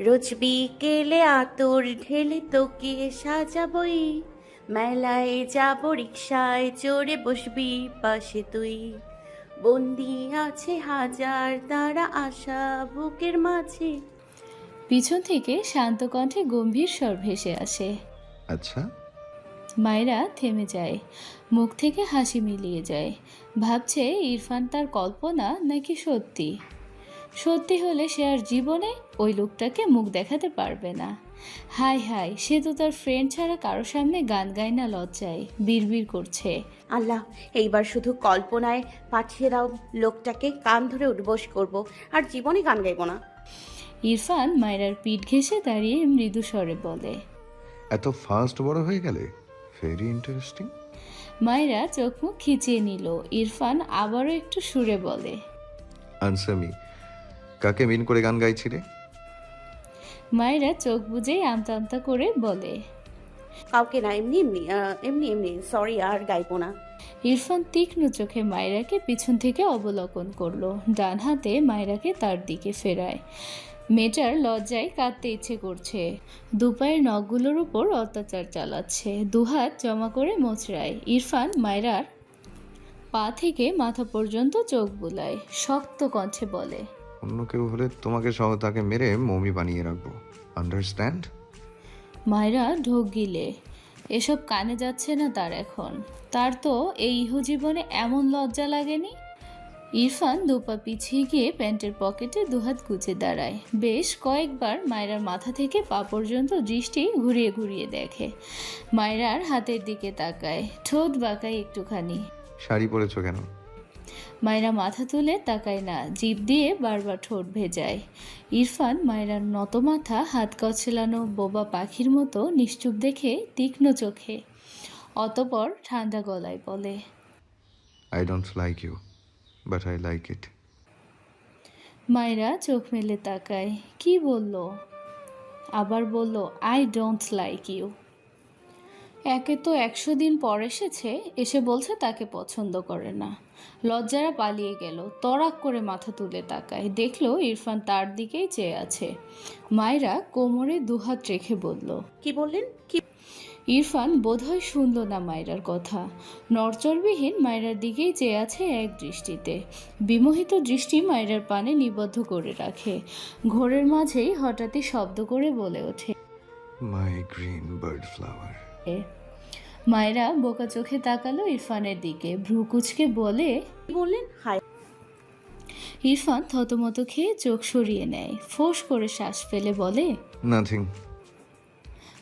রোজ বিকেলে আতর ঢেলে তোকে সাজাবই। মেলায় যাব রিক্সায় চড়ে বসবি পাশে তুই। বন্দি আছে হাজার তারা আশা বুকের মাঝে। পিছন থেকে শান্ত কণ্ঠে গম্ভীর স্বর ভেসে আসে। আচ্ছা। মায়েরা থেমে যায় মুখ থেকে হাসি মিলিয়ে যায়। ভাবছে ইরফান তার কল্পনা নাকি সত্যি। সত্যি হলে সে আর জীবনে ওই লোকটাকে মুখ দেখাতে পারবে না। হাই হাই সে তো তার ফ্রেন্ড ছাড়া কারও সামনে গান গায় না লজ্জায় বিড়বিড় করছে। আল্লাহ এইবার শুধু কল্পনায় পাঠিয়ে দাও লোকটাকে কান ধরে উঠবোস করব আর জীবনে গান গাইব না। ইরফান মায়েরার পিঠ ঘেঁষে দাঁড়িয়ে মৃদু স্বরে বলে এত ফাস্ট বড় হয়ে গেলে? ভেরি ইন্টারেস্টিং মায়েরা চোখ মুখ খিচিয়ে নিল। ইরফান আবারও একটু সুরে বলে আনসার মি কাকে মিন করে গান গাইছিলে? মায়েরা চোখ বুঝেই আমতা আমতা করে বলে কাউকে না এমনি এমনি আহ, এমনি এমনি সরি আর গাইবো না। ইরফান তীক্ষ্ণ চোখে মায়রাকে পিছন থেকে অবলোকন করল। ডান হাতে মায়রাকে তার দিকে ফেরায়। মেয়েটার লজ্জায় কাঁদতে ইচ্ছে করছে। দুপায়ের নখগুলোর উপর অত্যাচার চালাচ্ছে। দুহাত জমা করে মোচড়ায়। ইরফান মায়রার পা থেকে মাথা পর্যন্ত চোখ বুলায়। শক্ত কণ্ঠে বলে অন্য কেউ হলে তোমাকে সহ তাকে মেরে মমি বানিয়ে রাখব। আন্ডারস্ট্যান্ড মায়েরা ঢোক গিলে। এসব কানে যাচ্ছে না তার এখন। তার তো এই ইহজীবনে এমন লজ্জা লাগেনি। ইরফান দুপা পিছিয়ে গিয়ে প্যান্টের পকেটে দুহাত গুজে দাঁড়ায়। বেশ কয়েকবার মায়েরার মাথা থেকে পা পর্যন্ত দৃষ্টি ঘুরিয়ে ঘুরিয়ে দেখে। মায়েরার হাতের দিকে তাকায়। ঠোঁট বাঁকায় একটুখানি। শাড়ি পরেছো কেন? মায়েরা মাথা তুলে তাকায় না জিভ দিয়ে বারবার ঠোঁট ভেজায়। ইরফান মায়েরার নত মাথা হাত কচলানো বোবা পাখির মতো নিশ্চুপ দেখে তীক্ষ্ণ চোখে। অতপর ঠান্ডা গলায় বলে I don't like you but I like it মায়েরা চোখ মেলে তাকায় কি বলল? আবার বলল আই ডোন্ট লাইক ইউ একে তো একশো দিন পর এসেছে এসে বলছে তাকে পছন্দ করে না। লজ্জারা পালিয়ে গেল। তরাক করে মাথা তুলে তাকায়। দেখল ইরফান তার দিকেই চেয়ে আছে। মায়েরা কোমরে দুহাত রেখে বলল কি বললেন? কি ইরফান বোধহয় শুনল না মায়রার কথা। নরচরবিহীন মায়রার দিকেই চেয়ে আছে এক দৃষ্টিতে। বিমোহিত দৃষ্টি মায়রার পানে নিবদ্ধ করে রাখে। ঘোরের মাঝেই হঠাৎই শব্দ করে বলে ওঠে মাই গ্রিন বার্ড ফ্লাওয়ার মায়রা বোকা চোখে তাকালো ইরফানের দিকে। ভ্রুকুচকে বলে বললেন? হাই ইরফান থতমত খেয়ে চোখ সরিয়ে নেয়। ফোঁস করে শ্বাস ফেলে বলে নাথিং।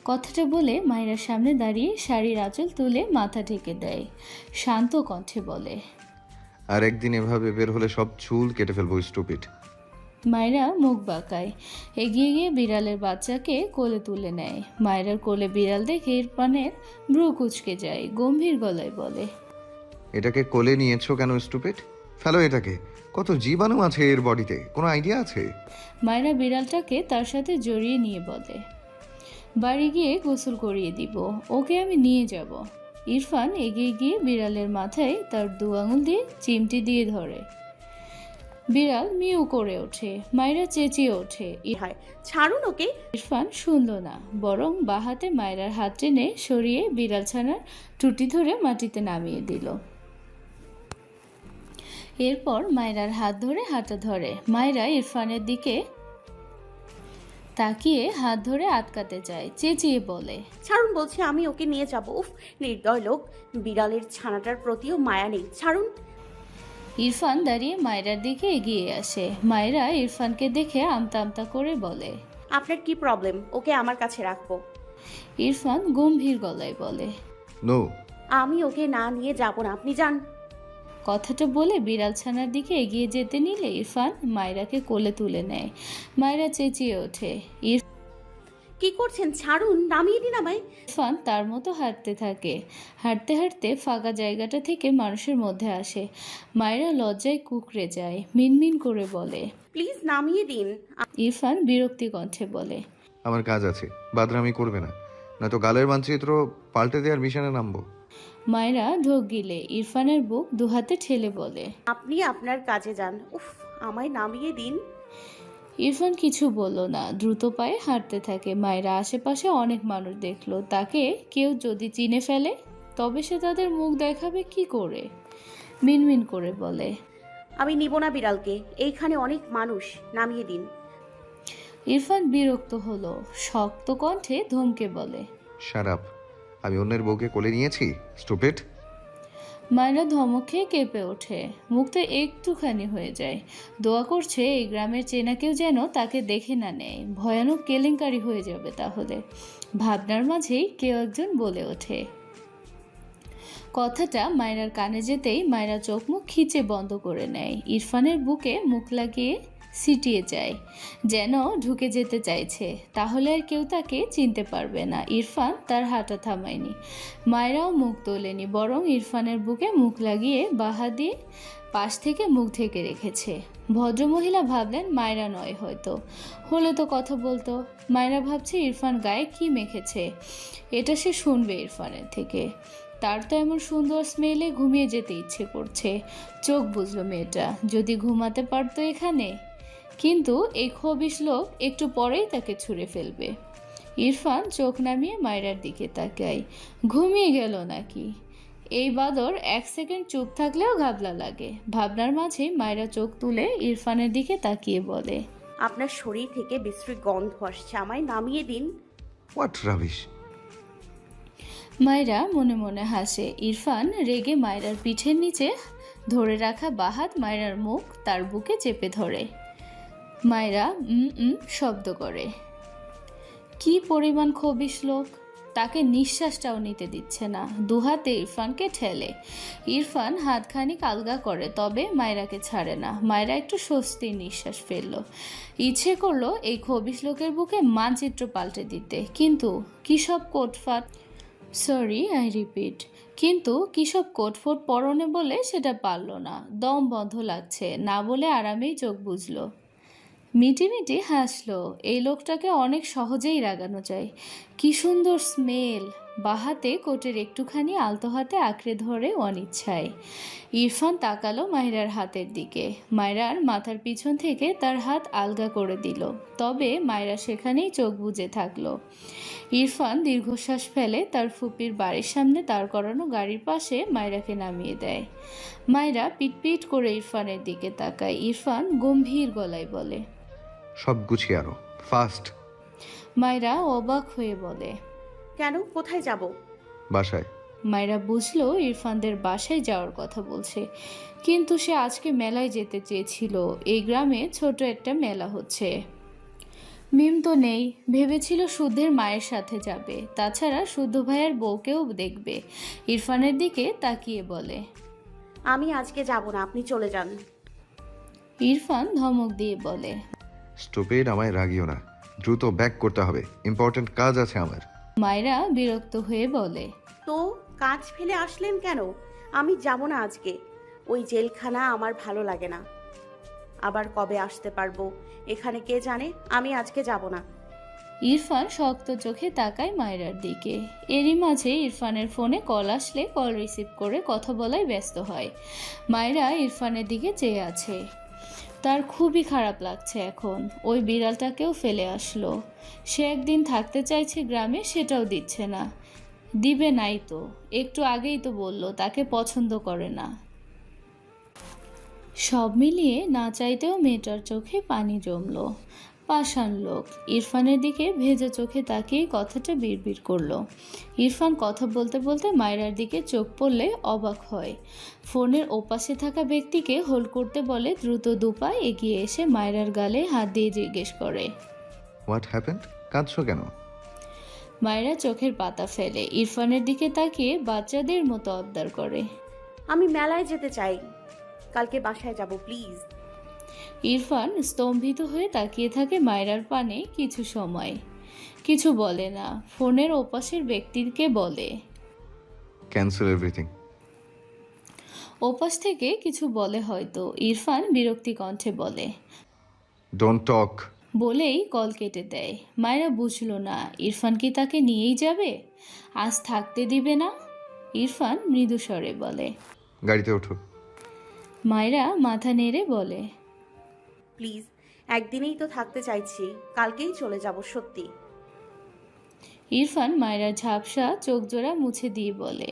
কথাটা বলে মায়েরার সামনে দাঁড়িয়ে শাড়ির আঁচল তুলে মাথা ঢেকে দেয়। শান্ত কণ্ঠে বলে আর একদিন এভাবে বের হলে সব চুল কেটে ফেলব স্টুপিড মায়েরা মুখ বাঁকায়। এগিয়ে গিয়ে বিড়ালের বাচ্চাকে কোলে তুলে নেয়। মায়েরার কোলে বিড়াল দেখে ইরফানের ভ্রু কুচকে যায় গম্ভীর গলায় বলে এটাকে কোলে নিয়েছো কেন স্টুপিড? ফেলো এটাকে। কত জীবাণু আছে এর বডিতে কোনো আইডিয়া আছে? মায়েরা বিড়ালটাকে তার সাথে জড়িয়ে নিয়ে বলে বাড়ি গিয়ে গোসল করিয়ে দিব ওকে আমি নিয়ে যাব। ইরফান এগিয়ে গিয়ে বিড়ালের মাথায় তার দু আঙুল দিয়ে চিমটি দিয়ে ধরে। বিড়াল মিউ করে ওঠে মায়েরা চেঁচিয়ে ওঠে। ই হয় ছাড়ুন ওকে। ইরফান শুনল না বরং বাহাতে মায়রার হাত টেনে সরিয়ে বিড়াল ছানার টুটি ধরে মাটিতে নামিয়ে দিল। এরপর মায়রার হাত ধরে হাঁটা ধরে। মায়রা ইরফানের দিকে তাকিয়ে হাত ধরে আটকাতে যায় চেঁচিয়ে বলে ছাড়ুন বলছে আমি ওকে নিয়ে যাব। উফ নির্দয় লোক। বিড়ালের ছানাটার প্রতিও মায়া নেই। ছাড়ুন। ইরফান দাঁড়িয়ে মায়রার দিকে এগিয়ে আসে। মায়রা ইরফানকে দেখে আমতা আমতা করে বলে আপনার কি প্রবলেম ওকে আমার কাছে রাখব। ইরফান গম্ভীর গলায় বলে নো। আমি ওকে না নিয়ে যাব না আপনি যান। কথাটা বলে বিড়াল ছানার দিকে এগিয়ে যেতে নিলে ইরফান মায়রাকে কোলে তুলে নেয়। মায়রা চেঁচিয়ে ওঠে। কি করছেন? ছাড়ুন নামিয়ে দিন আমায়। ইরফান তার মতো হাঁটতে থাকে। হাঁটতে হাঁটতে ফাঁকা জায়গাটা থেকে মানুষের মধ্যে আসে। মায়েরা লজ্জায় কুকড়ে যায় মিনমিন করে বলে। প্লিজ নামিয়ে দিন। ইরফান বিরক্তি কণ্ঠে বলে। আমার কাজ আছে বাদরামি করবে না। নয়তো গালের মানচিত্র পাল্টে দেওয়ার মিশনে নামবো। মায়েরা ঢোক গিলে ইরফানের বুক দুহাতে ঠেলে বলে। আপনি আপনার কাজে যান। উফ আমায় নামিয়ে দিন। ইরফান কিছু বলল না। দ্রুত পায়ে হাঁটতে থাকে। মায়েরা আশেপাশে অনেক মানুষ দেখল। তাকে কেউ যদি চিনে ফেলে তবে সে তাদের মুখ দেখাবে কি করে? মিনমিন করে বলে আমি নিব না বিড়ালকে। এইখানে অনেক মানুষ। নামিয়ে দিন। ইরফান বিরক্ত হলো। শক্ত কণ্ঠে ধমকে বলে সারাপ আমি অন্যের বউকে কোলে নিয়েছি। স্টুপিড? মায়েরা ধমক খেয়ে কেঁপে ওঠে। মুখটা একটুখানি হয়ে যায়। দোয়া করছে এই গ্রামের চেনা কেউ যেন তাকে দেখে না নেয়। ভয়ানক কেলেঙ্কারি হয়ে যাবে তাহলে। ভাবনার মাঝেই কেউ একজন বলে ওঠে। কথাটা মায়রার কানে যেতেই মায়রা চোখ মুখ খিচে বন্ধ করে নেয়। ইরফানের বুকে মুখ লাগিয়ে সিটিয়ে যায়। যেন ঢুকে যেতে চাইছে, তাহলে আর কেউ তাকে চিনতে পারবে না। ইরফান তার হাঁটা থামায়নি। মায়েরাও মুখ তোলেনি, বরং ইরফানের বুকে মুখ লাগিয়ে বাহা দিয়ে পাশ থেকে মুখ ঢেকে রেখেছে। ভদ্রমহিলা ভাবলেন, মায়রা নয় হয়তো। হলে তো কথা বলতো। মায়রা ভাবছে, ইরফান গায়ে কি মেখেছে? এটা সে শুনবে ইরফানের থেকে। তার তো এমন সুন্দর স্মেলে ঘুমিয়ে যেতে ইচ্ছে করছে। চোখ বুঝলো মেয়েটা, যদি ঘুমাতে পারতো এখানে? কিন্তু এই খবিশ লোক একটু পরেই তাকে ছুঁড়ে ফেলবে। ইরফান চোখ নামিয়ে মায়রার দিকে তাকায়। ঘুমিয়ে গেল নাকি? এই বাদর এক সেকেন্ড চুপ থাকলেও ঘাবলা লাগে। ভাবনার মাঝেই মায়রা চোখ তুলে ইরফানের দিকে তাকিয়ে বলে আপনার শরীর থেকে বিশ্রী গন্ধ আসছে আমায় নামিয়ে দিন। হোয়াট রাবিশ মায়রা মনে মনে হাসে। ইরফান রেগে মায়রার পিঠের নিচে ধরে রাখা বাহাত মায়রার মুখ তার বুকে চেপে ধরে। মায়রা শব্দ করে। কি পরিমাণ খবিশ লোক তাকে নিঃশ্বাসটাও নিতে দিচ্ছে না। দুহাতে ইরফানকে ঠেলে। ইরফান হাতখানিক আলগা করে, তবে মায়রাকে ছাড়ে না। মায়রা একটু স্বস্তির নিঃশ্বাস ফেলল। ইচ্ছে করল এই খবিশ লোকের বুকে মানচিত্র পাল্টে দিতে। কিন্তু কী সব কোটফাট সরি, আই রিপিট। কিন্তু কিসব কোটফোট পরনে বলে সেটা পারল না। দম বন্ধ লাগছে। না বলে আরামেই চোখ বুঝলো মিটি মিটি হাসলো। এই লোকটাকে অনেক সহজেই রাগানো যায়। কি সুন্দর স্মেল। বাহাতে কোটের একটুখানি আলতো হাতে আঁকড়ে ধরে অনিচ্ছায়। ইরফান তাকালো মায়রার হাতের দিকে। মায়রার মাথার পিছন থেকে তার হাত আলগা করে দিল। তবে মায়রা সেখানেই চোখ বুজে থাকল। ইরফান দীর্ঘশ্বাস ফেলে তার ফুপির বাড়ির সামনে দাঁড় করানো গাড়ির পাশে মায়রাকে নামিয়ে দেয়। মায়রা পিটপিট করে ইরফানের দিকে তাকায়। ইরফান গম্ভীর গলায় বলে সব গুছিয়ে আরও ফাস্ট মায়রা অবাক হয়ে বলে কেন? কোথায় যাব? বাসায়। মায়রা বুঝলো ইরফানদের বাসায় যাওয়ার কথা বলছে কিন্তু সে আজকে মেলায় যেতে চেয়েছিল। এই গ্রামে ছোট একটা মেলা হচ্ছে। মিম তো নেই ভেবেছিল শুদ্ধের মায়ের সাথে যাবে। তাছাড়া শুদ্ধ ভাইয়ের বউকেও দেখবে। ইরফানের দিকে তাকিয়ে বলে আমি আজকে যাব না আপনি চলে যান। ইরফান ধমক দিয়ে বলে স্টুপিড আমায় রাগিও না। দ্রুত ব্যাক করতে হবে। ইম্পর্ট্যান্ট কাজ আছে আমার। মায়রা বিরক্ত হয়ে বলে তো কাজ ফেলে আসলেন কেন? আমি যাব না আজকে। ওই জেলখানা আমার ভালো লাগে না। আবার কবে আসতে পারব? এখানে কে জানে? আমি আজকে যাব না। ইরফান শক্ত চোখে তাকায় মায়রার দিকে। এরই মাঝে ইরফানের ফোনে কল আসলে কল রিসিভ করে কথা বলায় ব্যস্ত হয়। মায়রা ইরফানের দিকে চেয়ে আছে। তার খুবই খারাপ লাগছে এখন। ওই বিড়ালটাকেও ফেলে আসলো। সে একদিন থাকতে চাইছে গ্রামে, সেটাও দিচ্ছে না। দিবে নাই তো। একটু আগেই তো বলল, তাকে পছন্দ করে না। সব মিলিয়ে না চাইতেও মেয়েটার চোখে পানি জমলো। পাষাণ লোক। ইরফানের দিকে ভেজা চোখে তাকিয়ে কথাটা বিড়বিড় করল। ইরফান কথা বলতে বলতে মায়রার দিকে চোখ পড়লে অবাক হয়। ফোনের ওপাশে থাকা ব্যক্তিকে হোল্ড করতে বলে দ্রুত দুপা এগিয়ে এসে মায়রার গালে হাত দিয়ে জিজ্ঞেস করে। হোয়াট হ্যাপেন্ড কাঁদছো কেন? মায়রা চোখের পাতা ফেলে। ইরফানের দিকে তাকিয়ে বাচ্চাদের মতো আবদার করে। আমি মেলায় যেতে চাই। কালকে বাসায় যাব প্লিজ। ইরফান স্তম্ভিত হয়ে তাকিয়ে থাকে মায়রার পানে কিছু সময়। কিছু বলে না ফোনের ওপাশের ব্যক্তিকে বলে। ক্যান্সেল এভরিথিং ওপাশ থেকে কিছু বলে হয়তো ইরফান বিরক্তি কণ্ঠে বলে। ডোন্ট টক বলেই কল কেটে দেয়। মায়েরা বুঝলো না ইরফান কি তাকে নিয়েই যাবে? আজ থাকতে দিবে না? ইরফান মৃদু স্বরে বলে। গাড়িতে ওঠো। মায়েরা মাথা নেড়ে বলে প্লিজ একদিনেই তো থাকতে চাইছি কালকেই চলে যাব সত্যি। ইরফান মায়রার ঝাপসা চোখ জোড়া মুছে দিয়ে বলে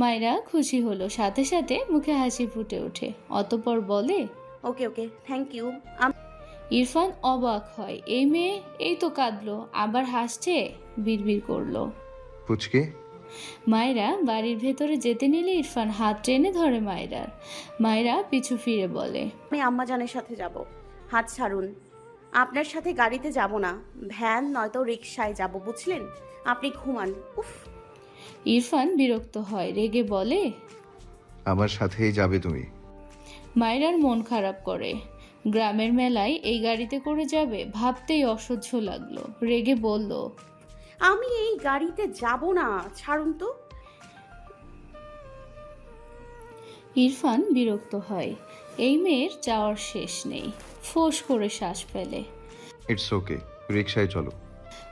মায়রা খুশি হলো সাথে সাথে মুখে হাসি ফুটে ওঠে। অতপর বলে okay okay thank you Irfan অবাক হয় এই মেয়ে এই তো কাঁদলো আবার হাসছে বিড়বিড় করল। পুচকে? মায়েরা বাড়ির ভেতরে যেতে নিলে ইরফান হাত টেনে ধরে মায়েরার। মায়েরা পিছু ফিরে বলে আমি আম্মাজানের সাথে যাব। হাত ছাড়ুন। আপনার সাথে গাড়িতে যাব না। ভ্যান নয়তো রিক্সায় যাব বুঝলেন? আপনি ঘুমান। উফ। ইরফান বিরক্ত হয় রেগে বলে আমার সাথেই যাবে তুমি। মায়েরার মন খারাপ করে। গ্রামের মেলায় এই গাড়িতে করে যাবে ভাবতেই অসহ্য লাগল। রেগে বলল আমি এই গাড়িতে যাব না ছাড়ুন তো। ইরফান বিরক্ত হয়। এই মেয়ের যাওয়ার শেষ নেই। ফোস করে শ্বাস ফেলে। ইটস ওকে রিক্সায় চলো।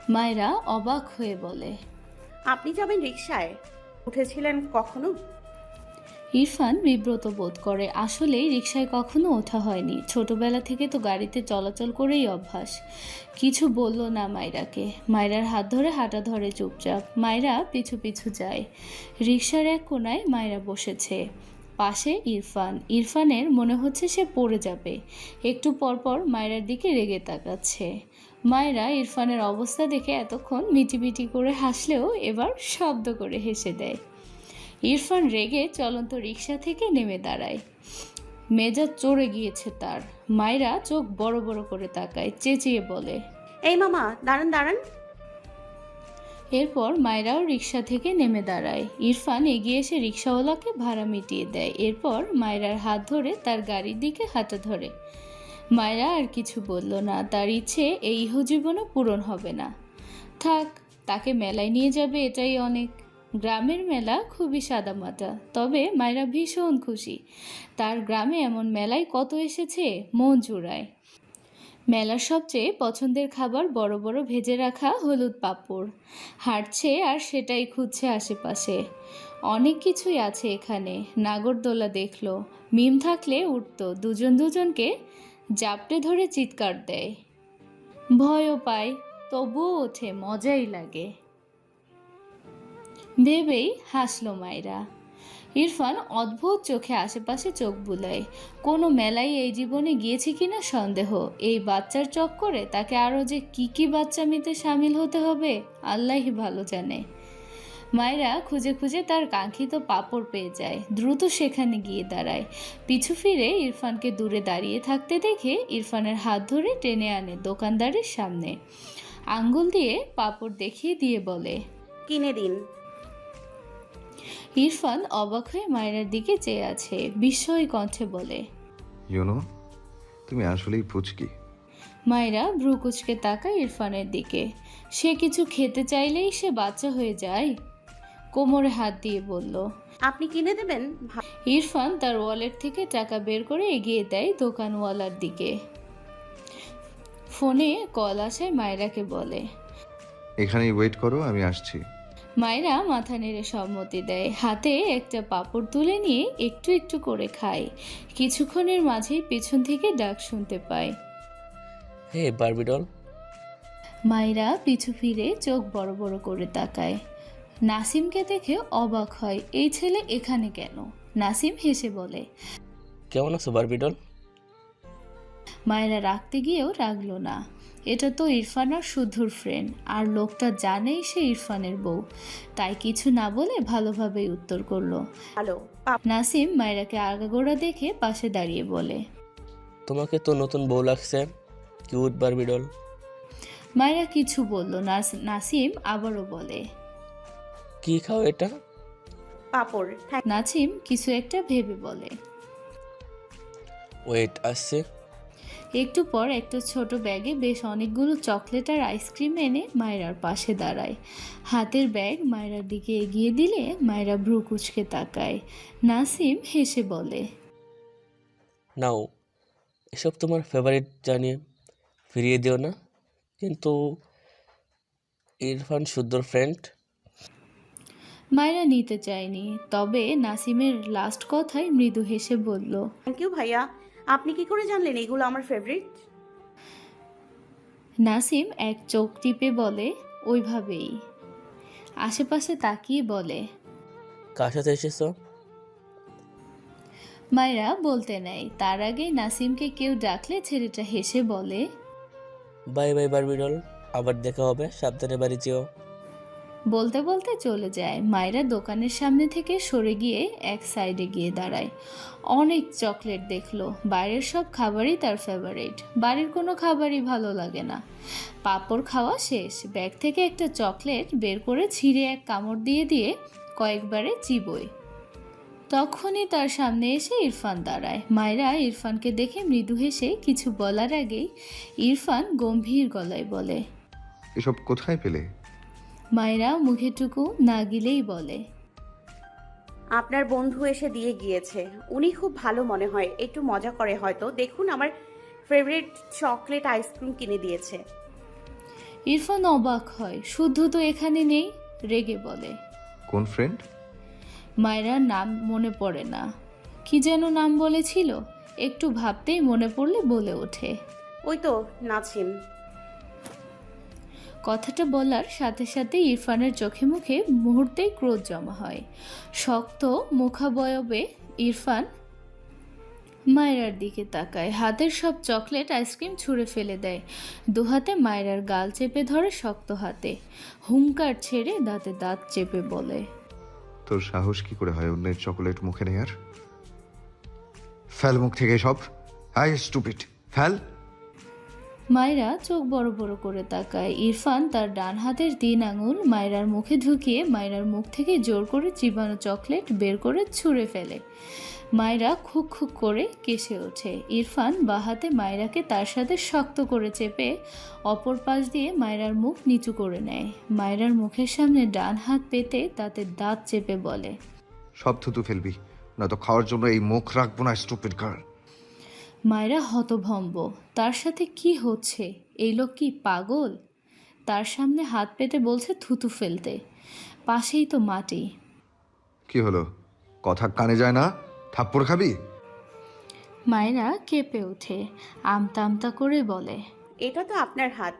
মায়েরা অবাক হয়ে বলে আপনি যাবেন রিক্সায় উঠেছিলেন কখনো? ইরফান বিব্রত বোধ করে, আসলেই রিক্সায় কখনো ওঠা হয়নি। ছোটবেলা থেকে তো গাড়িতে চলাচল করেই অভ্যাস। কিছু বলল না মায়রাকে মায়রার হাত ধরে হাঁটা ধরে চুপচাপ। মায়রা পিছু পিছু যায়। রিক্সার এক কোনায় মায়রা বসেছে। পাশে ইরফান। ইরফানের মনে হচ্ছে সে পড়ে যাবে। একটু পরপর মায়রার দিকে রেগে তাকাচ্ছে। মায়েরা ইরফানের অবস্থা দেখে এতক্ষণ মিটিমিটি করে হাসলেও এবার শব্দ করে হেসে দেয়। ইরফান রেগে চলন্ত রিক্সা থেকে নেমে দাঁড়ায়। মেজাজ চড়ে গিয়েছে তার। মায়েরা চোখ বড় বড় করে তাকায় চেঁচিয়ে বলে এই মামা দাঁড়ান দাঁড়ান। এরপর মায়েরাও রিক্সা থেকে নেমে দাঁড়ায়। ইরফান এগিয়ে এসে রিক্সাওয়ালাকে ভাড়া মিটিয়ে দেয়। এরপর মায়েরার হাত ধরে তার গাড়ির দিকে হাতে ধরে। মায়েরা আর কিছু বলল না। তার ইচ্ছে এই ইহজীবনও পূরণ হবে না। থাক তাকে মেলায় নিয়ে যাবে এটাই অনেক। গ্রামের মেলা খুবই সাদামাটা, তবে মায়েরা ভীষণ খুশি। তার গ্রামে এমন মেলায় কত এসেছে, মন জুড়ায়। মেলার সবচেয়ে পছন্দের খাবার বড় বড় ভেজে রাখা হলুদ পাঁপড়। হাঁটছে আর সেটাই খুঁজছে আশেপাশে। অনেক কিছুই আছে এখানে, নাগরদোলা দেখল। মিম থাকলে উঠতো, দুজন দুজনকে জাপটে ধরে চিৎকার দেয়। ভয়ও পায়, তবুও ওঠে, মজাই লাগে। ভেবেই হাসলো মায়েরা। ইরফান অদ্ভুত চোখে আশেপাশে চোখ বুলায়। কোনো মেলায় এই জীবনে গিয়েছে কিনা সন্দেহ? এই বাচ্চার চক্করে তাকে আরও যে কি কি বাচ্চামিতে সামিল হতে হবে আল্লাহই ভালো জানে। মায়েরা খুঁজে খুঁজে তার কাঙ্ক্ষিত পাপড় পেয়ে যায়। দ্রুত সেখানে গিয়ে দাঁড়ায়। পিছু ফিরে ইরফানকে দূরে দাঁড়িয়ে থাকতে দেখে ইরফানের হাত ধরে টেনে আনে দোকানদারের সামনে। আঙ্গুল দিয়ে পাপড় দেখিয়ে দিয়ে বলে, কিনে দিন। ইরফান অবাক হয়ে মায়েরার দিকে চেয়ে আছে বিস্ময় কণ্ঠে বলে। ইউনো তুমি আসলেই পুচকি মায়েরা ভ্রু কুচকে তাকায় ইরফানের দিকে। সে কিছু খেতে চাইলেই সে বাচ্চা হয়ে যায়। কোমরে হাত দিয়ে বলল আপনি কিনে দেবেন? ভা- ইরফান তার ওয়ালেট থেকে টাকা বের করে এগিয়ে দেয় দোকানওয়ালার দিকে। ফোনে কল আসায় মায়েরাকে বলে এখানেই ওয়েট করো আমি আসছি। মায়েরা মাথা নেড়ে সম্মতি দেয়। হাতে একটা পাপড় তুলে নিয়ে একটু একটু করে খায়। কিছুক্ষণের মাঝেই পেছন থেকে ডাক শুনতে পায়। হে বারবিডল। মায়েরা পিছু ফিরে চোখ বড় বড় করে তাকায়। নাসিমকে দেখে অবাক হয় এই ছেলে এখানে কেন? নাসিম হেসে বলে কেমন আছো বারবিডল? মায়েরা রাখতে গিয়েও রাখল না। এটা তো ইরফান আর শুদ্ধর ফ্রেন্ড আর লোকটা জানেই সে ইরফানের বউ। তাই কিছু না বলে ভালোভাবেই উত্তর করল। হ্যালো নাসিম মায়েরাকে আগাগোড়া দেখে পাশে দাঁড়িয়ে বলে তোমাকে তো নতুন বউ লাগছে কিউট বারবিডল মায়েরা কিছু বলল নাস- নাসিম আবারও বলে কি খাও এটা? পাপড় নাসিম কিছু একটা ভেবে বলে ওয়েট আসছে। একটু পর একটা ছোট ব্যাগে বেশ অনেকগুলো চকলেট আর আইসক্রিম এনে মায়েরার পাশে দাঁড়ায়। হাতের ব্যাগ মায়েরার দিকে এগিয়ে দিলে মায়েরা ভ্রু কুচকে তাকায়। নাসিম হেসে বলে নাও এসব তোমার ফেভারিট জানিয়ে ফিরিয়ে দিও না কিন্তু ইরফান শুদ্ধর ফ্রেন্ড মায়েরা নিতে চায়নি তবে নাসিমের লাস্ট কথায় মৃদু হেসে বলল থ্যাংক ইউ ভাইয়া আপনি কি করে জানলেন এগুলো আমার ফেভারিট নাসিম এক চোখ টিপে বলে ওইভাবেই। আশেপাশে তাকিয়ে বলে কার সাথে এসেছ? মায়েরা বলতে নেয় তার আগে নাসিমকে কেউ ডাকলে ছেলেটা হেসে বলে বাই বাই বারবিডল আবার দেখা হবে। সাবধানে বাড়ি যেও। বলতে বলতে চলে যায়। মায়েরা দোকানের সামনে থেকে সরে গিয়ে এক সাইডে গিয়ে দাঁড়ায়। অনেক চকলেট দেখল। বাইরের সব খাবারই তার ফেভারিট বাড়ির কোনো খাবারই ভালো লাগে না। পাঁপড় খাওয়া শেষ। ব্যাগ থেকে একটা চকলেট বের করে ছিঁড়ে এক কামড় দিয়ে দিয়ে কয়েকবারে চিবোয়। তখনই তার সামনে এসে ইরফান দাঁড়ায়। মায়েরা ইরফানকে দেখে মৃদু হেসে কিছু বলার আগেই ইরফান গম্ভীর গলায় বলে, এসব কোথায় পেলে? মায়েরা মুখেটুকু না গিলেই বলে। আপনার বন্ধু এসে দিয়ে গিয়েছে। উনি খুব ভালো মনে হয়। একটু মজা করে হয়তো। দেখুন আমার ফেভারিট চকলেট আইসক্রিম কিনে দিয়েছে। ইরফান অবাক হয়। শুদ্ধ তো এখানে নেই রেগে বলে। কোন ফ্রেন্ড মায়েরার নাম মনে পড়ে না। কি যেন নাম বলেছিল? একটু ভাবতেই মনে পড়লে বলে ওঠে। ওই তো নাছিম। কথাটা বলার সাথে সাথে ইরফানের চোখে মুখে মুহূর্তেই ক্রোধ জমা হয়। শক্ত মুখাবয়বে ইরফান মায়রার দিকে তাকায়। হাতের সব চকলেট আইসক্রিম ছুঁড়ে ফেলে দেয়। দুহাতে মায়রার গাল চেপে ধরে শক্ত হাতে। হুঙ্কার ছেড়ে দাঁতে দাঁত চেপে বলে, তোর সাহস কি করে হয় অন্যের চকোলেট মুখে নেয়ার? ফেল মুখ থেকে সব। High stupid. ফেল। মায়রা চোখ বড় বড় করে তাকায়। ইরফান তার ডান হাতের তিন আঙুল মায়রার মুখে ঢুকিয়ে মায়রার মুখ থেকে জোর করে চিবানো চকলেট বের করে ছুঁড়ে ফেলে। মায়রা খুক খুক করে কেসে ওঠে। ইরফান বাঁ হাতে মায়রাকে তার সাথে শক্ত করে চেপে অপর পাশ দিয়ে মায়রার মুখ নিচু করে নেয়। মায়রার মুখের সামনে ডান হাত পেতে তাতে দাঁত চেপে বলে, সব থুতু ফেলবি, নয়তো খাওয়ার জন্য এই মুখ রাখব না স্টুপিড গার্ল মায়েরা হতভম্ব। তার সাথে কি হচ্ছে? এই লোক কি পাগল? তার সামনে হাত পেতে বলছে থুতু ফেলতে। পাশেই তো মাটি। কি হলো? কথা কানে যায় না? থাপ্পড় খাবি? মায়েরা কেঁপে ওঠে। আমতা আমতা করে বলে এটা তো আপনার হাত।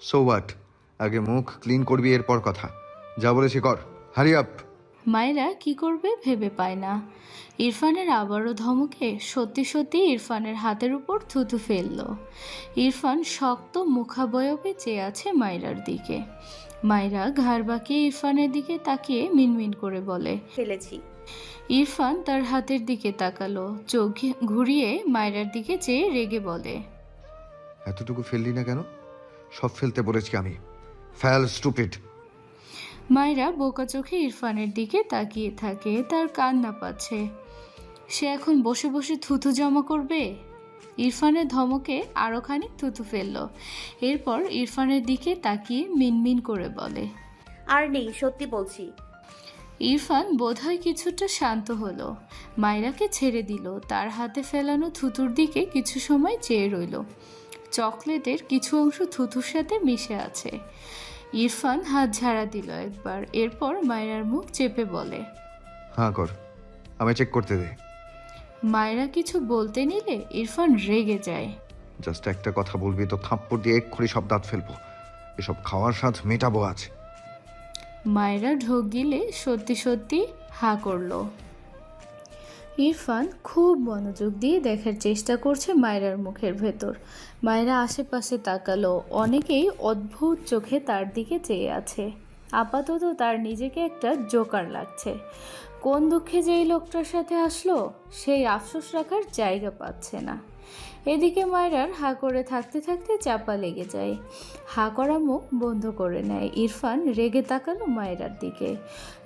সো হোয়াট আগে মুখ ক্লিন করবি এরপর কথা। যা বলেছি কর। হারি আপ মায়েরা কি করবে ভেবে পায় না। ইরফানের আবারও ধমকে সত্যি সত্যি ইরফানের হাতের উপর থুতু ফেলল। ইরফান শক্ত মুখাবয়বে চেয়ে আছে মায়রার দিকে। মায়রা ঘাড় বাঁকিয়ে ইরফানের দিকে তাকিয়ে মিনমিন করে বলে ফেলেছি। ইরফান তার হাতের দিকে তাকালো চোখ ঘুরিয়ে মায়রার দিকে চেয়ে রেগে বলে এতটুকু ফেললি না কেন? সব ফেলতে বলেছি আমি। Fail stupid. মায়রা বোকা চোখে ইরফানের দিকে তাকিয়ে থাকে তার কান্না পাচ্ছে। সে এখন বসে বসে থুতু জমা করবে? ইরফানের ধমকে আরও খানিক থুতু ফেলল। এরপর ইরফানের দিকে তাকিয়ে মিনমিন করে বলে আর নেই সত্যি বলছি। ইরফান বোধহয় কিছুটা শান্ত হলো। মায়রাকে ছেড়ে দিল। তার হাতে ফেলানো থুতুর দিকে কিছু সময় চেয়ে রইল। চকলেটের কিছু অংশ থুতুর সাথে মিশে আছে। ইরফান হাত ঝাড়া দিল একবার এরপর মায়রার মুখ চেপে বলে হ্যাঁ কর আমায় চেক করতে দে। মায়রা কিছু বলতে নিলে ইরফান রেগে যায়। জাস্ট একটা কথা বলবি তো থাপ্পড় দিয়ে এক্ষুনি সব দাঁত ফেলব। এসব খাওয়ার স্বাদ মেটাবো আজ। মায়েরা ঢোক গিলে সত্যি সত্যি হা করল। ইরফান খুব মনোযোগ দিয়ে দেখার চেষ্টা করছে মায়রার মুখের ভেতর। মায়েরা আশেপাশে তাকালো, অনেকেই অদ্ভুত চোখে তার দিকে চেয়ে আছে। আপাতত তার নিজেকে একটা জোকার লাগছে। কোন দুঃখে যে এই লোকটার সাথে আসলো, সেই আফসোস রাখার জায়গা পাচ্ছে না। এদিকে মায়রার হা করে থাকতে থাকতে চাপা লেগে যায়। হা করা মুখ বন্ধ করে নেয়। ইরফান রেগে তাকালো মায়রার দিকে।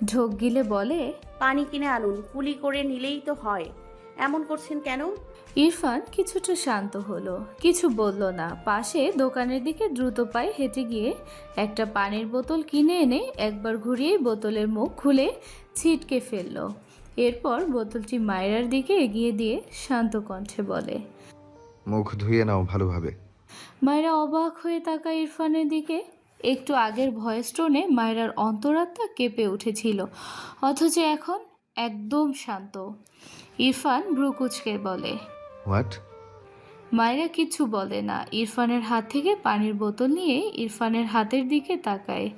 ঢোক গিলে বলে পানি কিনে আনুন কুলি করে নিলেই তো হয়। এমন করছেন কেন? ইরফান কিছুটা শান্ত হলো। কিছু বলল না। পাশে দোকানের দিকে দ্রুত পায়ে হেঁটে গিয়ে একটা পানির বোতল কিনে এনে একবার ঘুরিয়ে বোতলের মুখ খুলে ছিটকে ফেলল। এরপর বোতলটি মায়রার দিকে এগিয়ে দিয়ে শান্ত কণ্ঠে বলে মুখ ধুয়ে নাও ভালোভাবে। মায়েরা অবাক হয়ে তাকায় ইরফানের দিকে। একটু আগের ভয়েস টোনে মায়েরার অন্তরাত্মা কেঁপে উঠেছিল। অথচ এখন একদম শান্ত। ইরফান ভ্রুকুচকে বলে হোয়াট? মায়েরা কিছু বলে না। ইরফানের হাত থেকে পানির বোতল নিয়ে ইরফানের হাতের দিকে তাকায়।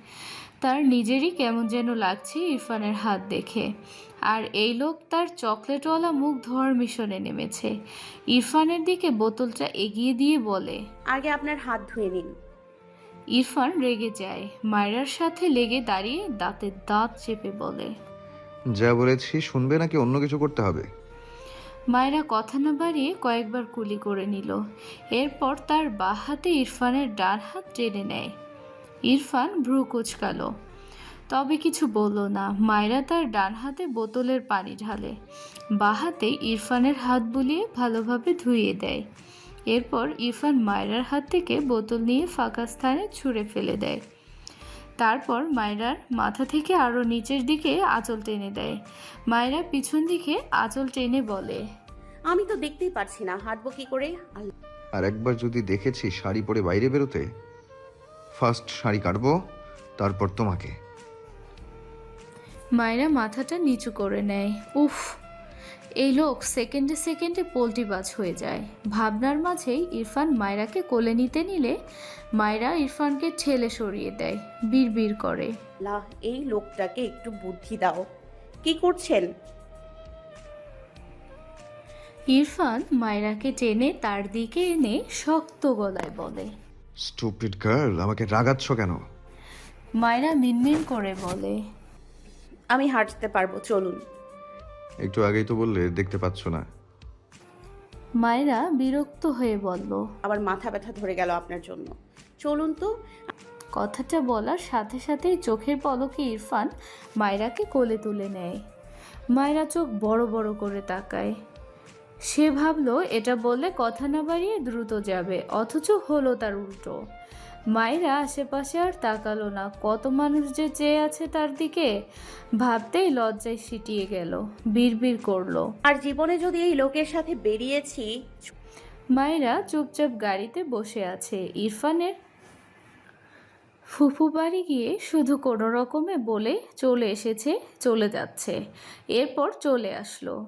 তার নিজেরই কেমন যেন লাগছে ইরফানের হাত দেখে। আর এই লোক তার চকলেটওয়ালা মুখ ধোয়ার মিশনে নেমেছে। ইরফানের দিকে বোতলটা এগিয়ে দিয়ে বলে আগে আপনার হাত ধুয়ে নিন। ইরফান রেগে যায়। মায়রার সাথে লেগে দাঁড়িয়ে দাঁতের দাঁত চেপে বলে যা বলেছি শুনবে নাকি অন্য কিছু করতে হবে? মায়েরা কথা না বাড়িয়ে কয়েকবার কুলি করে নিল। এরপর তার বাঁ হাতে ইরফানের ডান হাত টেনে নেয়। ইরফান ভ্রু কুচকালো। তবে কিছু বলল না। মায়েরা তার ডান হাতে বোতলের পানি ঢালে বাঁ হাতে ইরফানের হাত বুলিয়ে ভালোভাবে ধুইয়ে দেয়। এরপর ইরফান মায়রার হাত থেকে বোতল নিয়ে ফাঁকা স্থানে ছুঁড়ে ফেলে দেয়। তারপর মায়রার মাথা থেকে আরও নিচের দিকে আঁচল টেনে দেয়। মায়েরা পিছন দিকে আঁচল টেনে বলে আমি তো দেখতেই পারছি না হাঁটবো কি করে? আর একবার যদি দেখেছি শাড়ি পরে বাইরে বেরোতে ফার্স্ট শাড়ি কাটবো তারপর তোমাকে। মায়েরা মাথাটা নিচু করে নেয়। উফ এই লোক সেকেন্ডে সেকেন্ডে পোল্টিবাজ হয়ে যায়। ভাবনার মাঝেই ইরফান মায়রাকে কোলে নিতে নিলে মায়রা ইরফানকে ঠেলে সরিয়ে দেয় বিড়বিড় করে। এই লোকটাকে একটু বুদ্ধি দাও। কি করছেন? ইরফান মায়রাকে টেনে তার দিকে এনে শক্ত গলায় বলে স্টুপিড গার্ল আমাকে রাগাচ্ছ কেন? মায়রা মিনমিন করে বলে আমি হাঁটতে পারব চলুন। একটু আগেই তো বললে দেখতে পাচ্ছ না। মায়রা বিরক্ত হয়ে বলল আবার মাথা ব্যথা ধরে গেল আপনার জন্য। চলুন তো। কথাটা বলার সাথে সাথেই চোখের পলকে ইরফান মায়রাকে কোলে তুলে নেয়। মায়রা চোখ বড় বড় করে তাকায়। সে ভাবলো এটা বললে কথা না বাড়িয়ে দ্রুত যাবে অথচ হলো তার উল্টো। মায়েরা আশেপাশে আর তাকালো না। কত মানুষ যে চেয়ে আছে তার দিকে ভাবতেই লজ্জায় সিটিয়ে গেল বিড়বিড় করল। আর জীবনে যদি এই লোকের সাথে বেরিয়েছি? মায়েরা চুপচাপ গাড়িতে বসে আছে। ইরফানের ফুফু বাড়ি গিয়ে শুধু কোনো রকমে বলে চলে এসেছে চলে যাচ্ছে। এরপর চলে আসলো।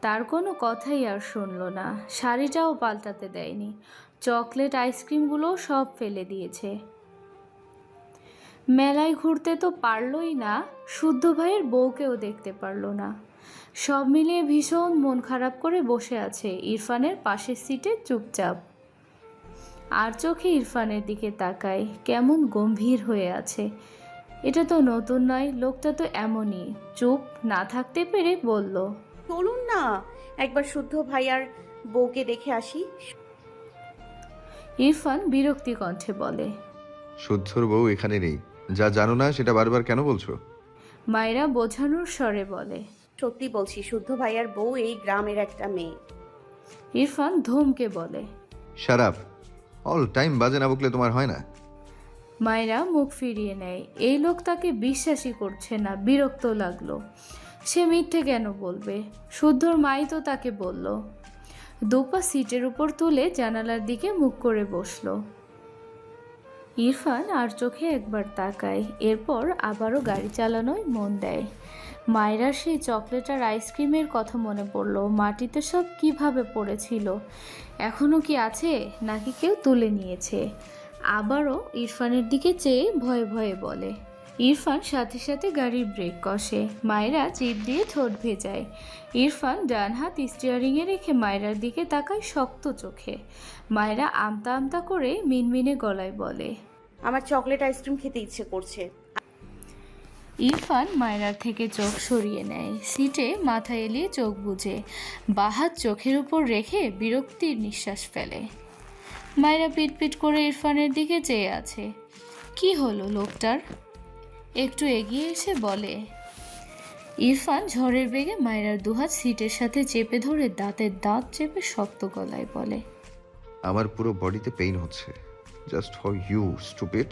তার কোনো কথাই আর শুনলো না। শাড়িটাও পাল্টাতে দেয়নি। চকলেট আইসক্রিমগুলো সব ফেলে দিয়েছে। মেলায় ঘুরতে তো পারলই না, শুদ্ধ ভাইয়ের বউকেও দেখতে পারল না। সব মিলিয়ে ভীষণ মন খারাপ করে বসে আছে ইরফানের পাশের সিটে চুপচাপ। আর চোখে ইরফানের দিকে তাকায়, কেমন গম্ভীর হয়ে আছে। এটা তো নতুন নয়, লোকটা তো এমনই, চুপ না থাকতে পেরে বলল চলুন না, একবার শুদ্ধ ভাইয়ার বউকে দেখে আসি। ইরফান বিরক্তি কণ্ঠে বলে শুদ্ধর বউ এখানে নেই। যা জানো না সেটা বারবার কেন বলছো? মায়েরা বোঝানোর স্বরে বলে সত্যি বলছি শুদ্ধ ভাইয়ার বউ এই গ্রামের একটা মেয়ে। ইরফান ধমকে বলে শারাপ অল টাইম বাজে না বকলে তোমার হয় না। মায়েরা মুখ ফিরিয়ে নেয় এই লোক তাকে বিশ্বাসই করছে না বিরক্ত লাগল। সে মিথ্যে কেন বলবে? শুদ্ধর মাই তো তাকে বলল। দুপা সিটের উপর তুলে জানালার দিকে মুখ করে বসল। ইরফান আর চোখে একবার তাকায়, এরপর আবারও গাড়ি চালানোয় মন দেয়। মায়েরার সেই চকলেট আর আইসক্রিমের কথা মনে পড়ল, মাটিতে সব কীভাবে পড়েছিল এখনও কি আছে নাকি কেউ তুলে নিয়েছে? আবারও ইরফানের দিকে চেয়ে ভয়ে ভয়ে বলে ইরফান সাথে সাথে গাড়ির ব্রেক কষে। মায়েরা চিপ দিয়ে ঠোঁট ভেজায়। ইরফান ডান হাত স্টিয়ারিংয়ে রেখে মায়েরার দিকে তাকায় শক্ত চোখে। মায়েরা আমতা আমতা করে মিনমিনে গলায় বলে আমার চকলেট আইসক্রিম খেতে ইচ্ছে করছে। ইরফান মায়রার থেকে চোখ সরিয়ে নেয়। সিটে মাথা এলিয়ে চোখ বুজে। বাহাত চোখের উপর রেখে বিরক্তির নিঃশ্বাস ফেলে। মায়রা পিটপিট করে ইরফানের দিকে চেয়ে আছে। কি হলো লোকটার? একটু এগিয়ে এসে বলে ইরফান ঝড়ের বেগে মায়রার দুহাত সিটের সাথে চেপে ধরে দাঁতের দাঁত চেপে শক্ত গলায় বলে আমার পুরো বডিতে পেইন হচ্ছে। জাস্ট ফর ইউ স্টুপিড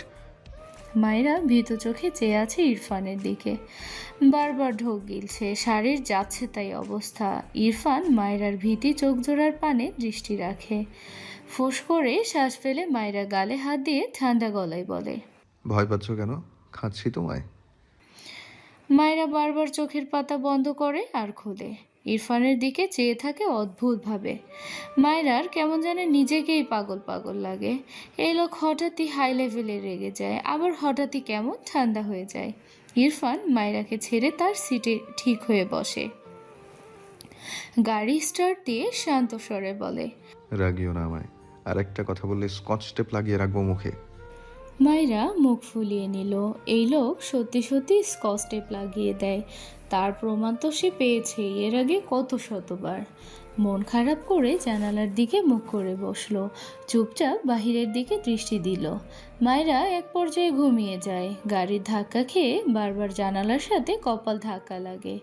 মায়েরা ভীত চোখে চেয়ে আছে ইরফানের দিকে। বারবার ঢোক গিলছে শাড়ির যাচ্ছে তাই অবস্থা। ইরফান মায়রার ভীতি চোখ জোড়ার পানে দৃষ্টি রাখে। ফোঁস করে শ্বাস ফেলে মায়েরা গালে হাত দিয়ে ঠান্ডা গলায় বলে ভয় পাচ্ছ কেন? খাচ্ছি তোমায়। মায়েরা বারবার চোখের পাতা বন্ধ করে আর খোলে। ইরফানের দিকে চেয়ে থাকে অদ্ভুতভাবে। মায়রার কেমন জানে নিজেকেই পাগল পাগল লাগে। এই লোক হঠাৎই হাই লেভেলে রেগে যায় আবার হঠাৎই কেমন ঠান্ডা হয়ে যায়। ইরফান মায়রাকে ছেড়ে তার সিটে ঠিক হয়ে বসে। গাড়ি স্টার্ট দিয়ে শান্ত স্বরে বলে রাগিও না আমায়। আর একটা কথা বললে স্কচ টেপ লাগিয়ে রাখব মুখে। মায়েরা মুখ ফুলিয়ে নিল। এই লোক সত্যি সত্যি স্কচ টেপ লাগিয়ে দেয়। তার প্রমাণ তো সে পেয়েছে, এর আগে কত শতবার। মন খারাপ করে জানালার দিকে মুখ করে বসল। চুপচাপ বাহিরের দিকে দৃষ্টি দিল। মায়েরা এক পর্যায়ে ঘুমিয়ে যায়। গাড়ির ধাক্কা খেয়ে বারবার জানালার সাথে কপাল ধাক্কা লাগে।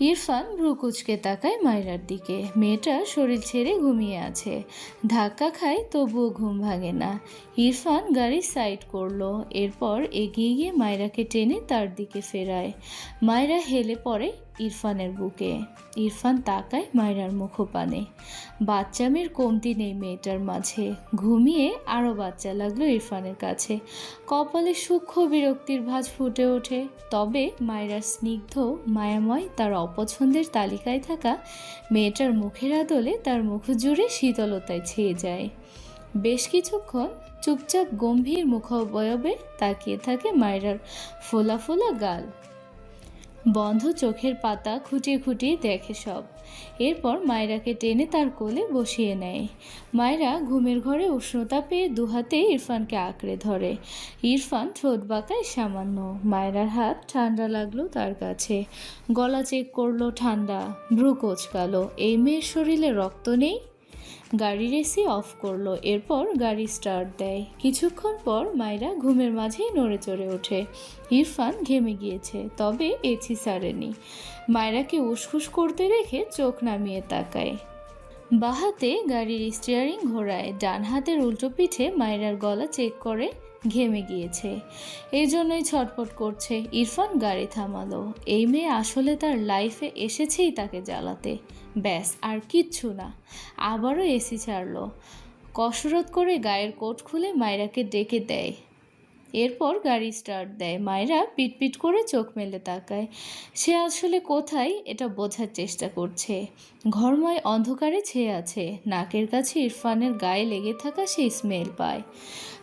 ইরফান ভ্রুকুচকে তাকায় মায়রার দিকে। মেয়েটা শরীর ছেড়ে ঘুমিয়ে আছে। ধাক্কা খায়, তবুও ঘুম ভাঙে না। ইরফান গাড়ি সাইড করল, এরপর এগিয়ে গিয়ে মায়রাকে টেনে তার দিকে ফেরায়। মায়রা হেলে পড়ে ইরফানের বুকে। ইরফান তাকায় মায়রার মুখপানে। বাচ্চামের কমতি নেই মেয়েটার মাঝে। ঘুমিয়ে আরও বাচ্চা লাগল ইরফানের কাছে। কপালে সূক্ষ্ম বিরক্তির ভাঁজ ফুটে ওঠে। তবে মায়রার স্নিগ্ধ, মায়াময়, তার অপছন্দের তালিকায় থাকা মেয়েটার মুখের আদলে তার মুখ জুড়ে শীতলতায় ছেয়ে যায়। বেশ কিছুক্ষণ চুপচাপ গম্ভীর মুখাবয়বে তাকিয়ে থাকে মায়রার ফোলা ফোলা গাল। বন্ধ চোখের পাতা খুঁটিয়ে খুঁটিয়ে দেখে সব। এরপর মায়রাকে টেনে তার কোলে বসিয়ে নেয়। মায়রা ঘুমের ঘরে উষ্ণতা পেয়ে দুহাতে ইরফানকে আঁকড়ে ধরে। ইরফান ঠোঁট বাঁকায় সামান্য। মায়রার হাত ঠান্ডা লাগল তার কাছে। গলা চেক করল ঠান্ডা, ভ্রু কোচকালো। এই মেয়ের শরীরে রক্ত নেই গাড়ির এসি অফ করল। এরপর গাড়ি স্টার্ট দেয়। কিছুক্ষণ পর মায়েরা ঘুমের মাঝেই নড়ে চড়ে ওঠে। ইরফান ঘেমে গিয়েছে, তবে এসি সারেনি। মায়েরাকে উসখুস করতে রেখে চোখ নামিয়ে তাকায়। বাহাতে গাড়ির স্টিয়ারিং ঘোরায় ডান হাতের উল্টো পিঠে মায়েরার গলা চেক করে ঘেমে গিয়েছে। এই জন্যই ছটফট করছে। ইরফান গাড়ি থামালো। এই মেয়ে আসলে তার লাইফে এসেছেই তাকে জ্বালাতে। ব্যাস, আর কিচ্ছু না। আবারও এসি ছাড়ল। কসরত করে গায়ের কোট খুলে মায়রাকে ডেকে দেয়। এরপর গাড়ি স্টার্ট দেয়। মায়েরা পিটপিট করে চোখ মেলে তাকায়। সে আসলে কোথায়, এটা বোঝার চেষ্টা করছে। ঘরময় অন্ধকারে ছেয়ে আছে। নাকের কাছে ইরফানের গায়ে লেগে থাকা সেই স্মেল পায়।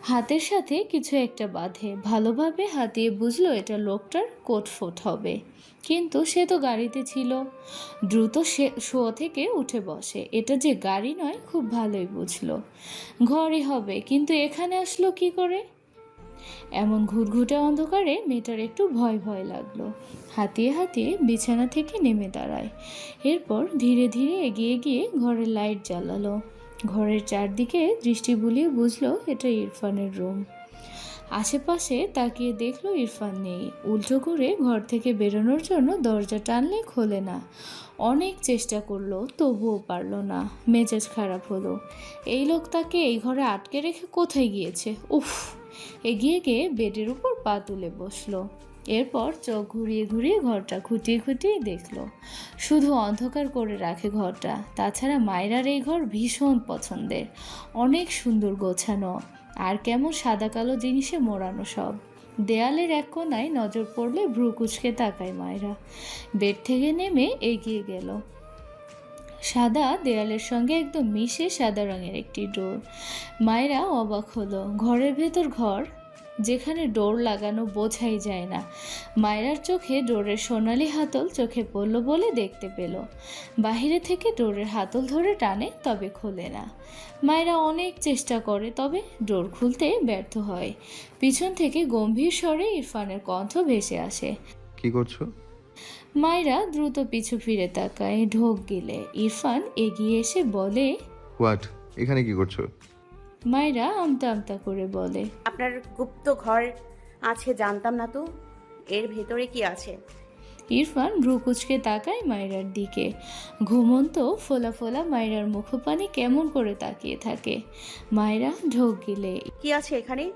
হাতের সাথে কিছু একটা বাঁধে। ভালোভাবে হাতিয়ে বুঝলো এটা লোকটার কোটফোট হবে। কিন্তু সে তো গাড়িতে ছিল। দ্রুত সে শো থেকে উঠে বসে। এটা যে গাড়ি নয়, খুব ভালোই বুঝলো। ঘরে হবে, কিন্তু এখানে আসলো কি করে? এমন ঘুটঘুটে অন্ধকারে মেয়েটার একটু ভয় ভয় লাগল। হাতিয়ে হাতিয়ে বিছানা থেকে নেমে দাঁড়ায়। এরপর ধীরে ধীরে এগিয়ে গিয়ে ঘরের লাইট জ্বালালো। ঘরের চারদিকে দৃষ্টি বুলিয়ে বুঝলো, এটা ইরফানের রুম। আশেপাশে তাকিয়ে দেখল ইরফান নেই। উল্টো করে ঘর থেকে বেরোনোর জন্য দরজা টানলে খোলে না। অনেক চেষ্টা করল, তবুও পারল না। মেজাজ খারাপ হলো। এই লোক তাকে এই ঘরে আটকে রেখে কোথায় গিয়েছে? উফ! এগিয়ে গিয়ে বেডের উপর পা তুলে বসল। এরপর চোখ ঘুরিয়ে ঘুরিয়ে ঘরটা খুঁটিয়ে খুঁটিয়ে দেখল। শুধু অন্ধকার করে রাখে ঘরটা। তাছাড়া মায়েরার এই ঘর ভীষণ পছন্দের। অনেক সুন্দর গোছানো। আর কেমন সাদা কালো জিনিসে মোড়ানো সব। দেয়ালের এক কোনায় নজর পড়লে ভ্রু কুচকে তাকায় মায়েরা। বেড থেকে নেমে এগিয়ে গেল। সাদা দেয়ালের সঙ্গে একদম মিশে সাদা রঙের একটি ডোর। মায়েরা অবাক হলো। ঘরের ভেতর ঘর যেখানে ডোর লাগানো বোঝাই যায় না। মায়েরার চোখে ডোরের সোনালি হাতল চোখে পড়ল বলে দেখতে পেল। বাহিরে থেকে ডোরের হাতল ধরে টানে তবে খোলে না। মায়েরা অনেক চেষ্টা করে তবে ডোর খুলতে ব্যর্থ হয়। পিছন থেকে গম্ভীর স্বরে ইরফানের কণ্ঠ ভেসে আসে। কি করছ? মায়েরা দ্রুত পিছু ফিরে তাকায় ঢোক গিলে। ইরফান এগিয়ে এসে বলে হোয়াট এখানে কি করছ? মায়েরা আমতা আমতা করে বলে। আপনার গুপ্ত ঘর আছে জানতাম না তো। এর ভেতরে কি আছে? ইরফান রুকুচকে তাকায় মায়রার দিকে। ঘুমন্ত ফোলা ফোলা মায়রার মুখপানে কেমন করে তাকিয়ে থাকে? মায়রা ঢোক গিলে। কি আছে এখানে?